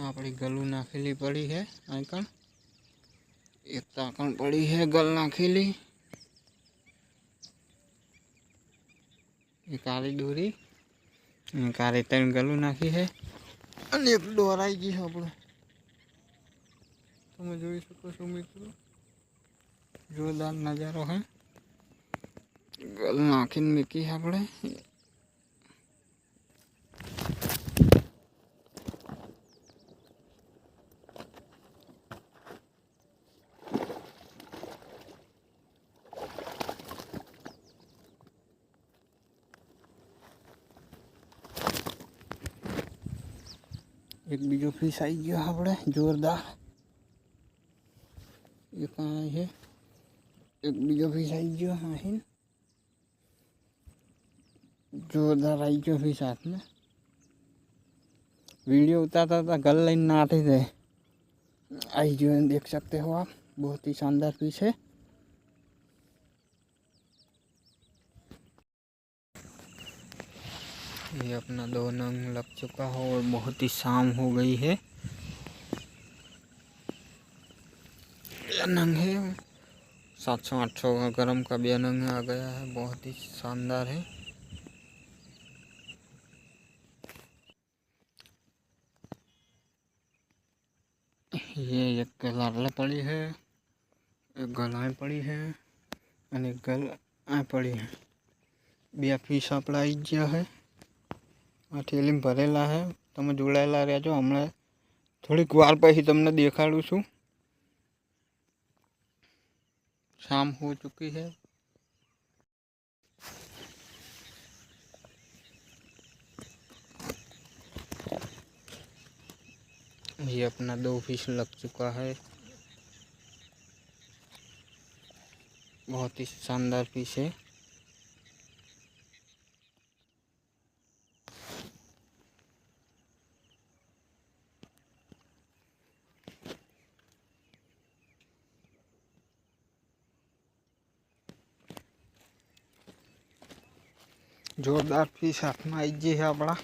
આપણી ગલું નાખેલી પડી છે આંકણ એક તાકણ પડી છે ગલ નાખેલી એ કાળી દોરી અને કાળી ત્રણ ગલું નાખી છે અને એક દોરાઈ ગઈ છે આપણે તમે જોઈ શકો છો મિત્રો જોરદાર નજારો હે ગલ નાખીને મૂકી છે આપણે એક બીજો ફિશ આવી ગયો આપણે જોરદાર એ કાંઈ છે એક બીજો ફિશ આવી ગયો અહીં જોરદાર આવી ગયો ફિશ હાથમાં वीडियो उतारता था गल लाइन ना आते थे आई जो देख सकते हो आप बहुत ही शानदार पीस है ये अपना दो नंग लग चुका हो और बहुत ही शाम हो गई है। नंग है। सात सौ आठ सौ गर्म का भी नंग आ गया है, बहुत ही शानदार है। ये एक लाला पड़ी है, एक गलाएँ पड़ी है, अनेक गल पड़ी है। ब्याफी सापड़ा गया है। આ થેલીમાં ભરેલા છે તમે જોડાયેલા રહેજો હમણાં થોડીક વાર પછી તમને દેખાડું છું શામ હો ચૂકી है ये अपना दो फिश लग चुका है बहुत ही शानदार फिश है જોરદાર પીસ હાથમાં આવી જઈએ આપણા.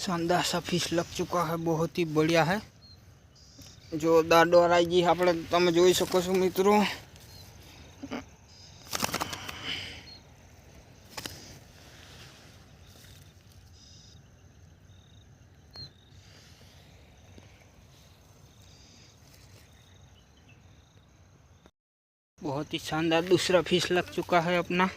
शानदार सा फिश लग चुका है बहुत ही बढ़िया है જોરદાર દોરાઈ ગઈ આપણે તમે જોઈ શકો છો મિત્રો बहुत ही शानदार दूसरा फिश लग चुका है अपना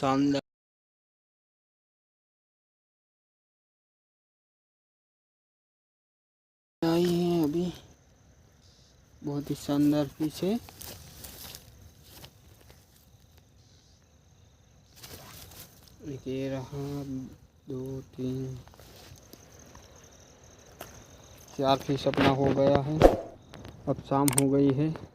शानदार आई है अभी। बहुत ही शानदार पीस है। ये रहा, दो, तीन, चार फ़ीस अपना हो गया है। अब शाम हो गई है।